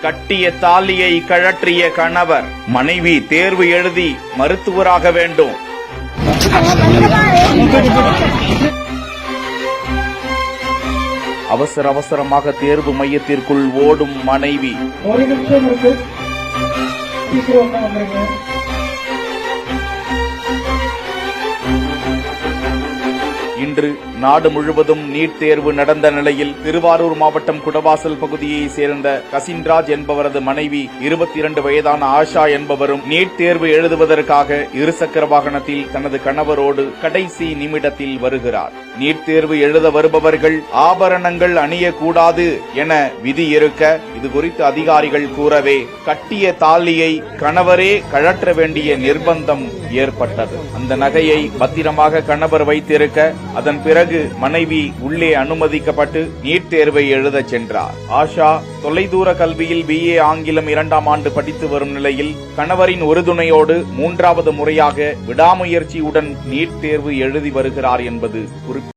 கட்டிய தாலியை கழற்றிய கணவர் மனைவி தேர்வு எழுதி மருத்துவராக வேண்டும். அவசர அவசரமாக தேர்வு மையத்திற்குள் ஓடும் மனைவி. இன்று நாடு முழுவதும் நீட் தேர்வு நடந்த நிலையில் திருவாரூர் மாவட்டம் குடவாசல் பகுதியை சேர்ந்த கசின்ராஜ் என்பவரது மனைவி இருபத்தி இரண்டு வயதான ஆஷா என்பவரும் நீட் தேர்வு எழுதுவதற்காக இருசக்கர வாகனத்தில் தனது கணவரோடு கடைசி நிமிடத்தில் வருகிறார். நீட் தேர்வு எழுத வருபவர்கள் ஆபரணங்கள் அணியக்கூடாது என விதி இருக்க இது குறித்து அதிகாரிகள் கூறவே கட்டிய தாலியை கணவரே கழற்ற வேண்டிய நிர்பந்தம் ஏற்பட்டது. அந்த நகையை பத்திரமாக கணவர் வைத்திருக்க அதன் பிறகு மனைவி உள்ளே அனுமதிக்கப்பட்டு நீட் தேர்வை எழுதச் சென்றார். ஆஷா தொலைதூர கல்வியில் பிஏ ஆங்கிலம் இரண்டாம் ஆண்டு படித்து வரும் நிலையில் கணவரின் உறுதுணையோடு மூன்றாவது முறையாக விடாமுயற்சியுடன் நீட் தேர்வு எழுதி வருகிறார் என்பது குறிப்பிட்ட